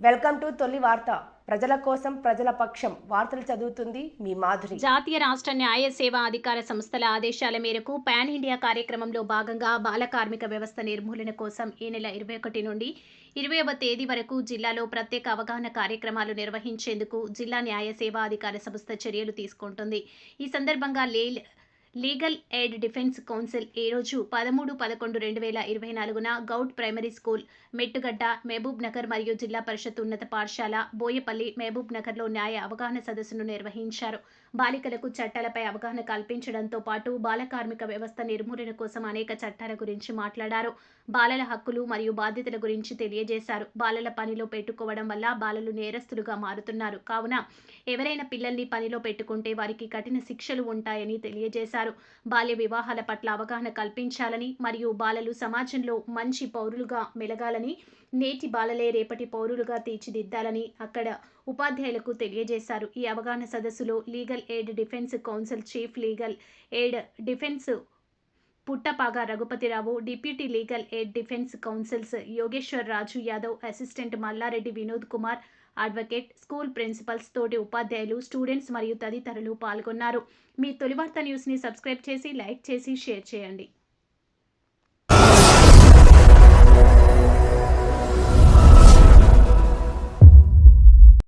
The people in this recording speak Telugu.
వెల్కమ్ టు తొలి వార్త. ప్రజల కోసం ప్రజల పక్షం. వార్తలు చదువుతుంది మీ మాధురి. జాతీయ రాష్ట్ర న్యాయ సేవా అధికార సంస్థల ఆదేశాల మేరకు పాన్ ఇండియా కార్యక్రమంలో భాగంగా బాల కార్మిక వ్యవస్థ నిర్మూలన కోసం ఈ నెల ఇరవై ఒకటి నుండి ఇరవైవ తేదీ వరకు జిల్లాలో ప్రత్యేక అవగాహన కార్యక్రమాలు నిర్వహించేందుకు జిల్లా న్యాయ సేవా అధికార సంస్థ చర్యలు తీసుకుంటుంది. ఈ సందర్భంగా లేల్ లీగల్ ఎయిడ్ డిఫెన్స్ కౌన్సిల్ ఈ రోజు పదమూడు పదకొండు రెండు వేల ఇరవై నాలుగున గౌడ్ ప్రైమరీ స్కూల్ మెట్టుగడ్డ మహబూబ్ నగర్ మరియు జిల్లా పరిషత్ ఉన్నత పాఠశాల బోయపల్లి మహబూబ్ నగర్లో న్యాయ అవగాహన సదస్సును నిర్వహించారు. బాలికలకు చట్టాలపై అవగాహన కల్పించడంతో పాటు బాల కార్మిక వ్యవస్థ నిర్మూలన కోసం అనేక చట్టాల గురించి మాట్లాడారు. బాలల హక్కులు మరియు బాధ్యతల గురించి తెలియజేశారు. బాలల పనిలో పెట్టుకోవడం వల్ల బాలలు నేరస్తులుగా మారుతున్నారు. కావున ఎవరైనా పిల్లల్ని పనిలో పెట్టుకుంటే వారికి కఠిన శిక్షలు ఉంటాయని తెలియజేశారు. బాల్య వివాహాల పట్ల అవగాహన కల్పించాలని మరియు బాలలు సమాజంలో మంచి పౌరులుగా మెలగాలని నేటి బాలలే రేపటి పౌరులుగా తీర్చిదిద్దాలని అక్కడ ఉపాధ్యాయులకు తెలియజేశారు. ఈ అవగాహన సదస్సులో legal aid defence counsel chief legal aid defence Puttapaga Raghupathi Rao deputy legal aid defence counsels Yogeshwar Raju Yadav assistant Malla Reddy Vinod Kumar advocate school principals తోటి ఉపాధ్యాయులు స్టూడెంట్స్ మరియు తదితరులు పాల్గొన్నారు. మీ తొలివార్త న్యూస్ని సబ్స్క్రైబ్ చేసి లైక్ చేసి షేర్ చేయండి.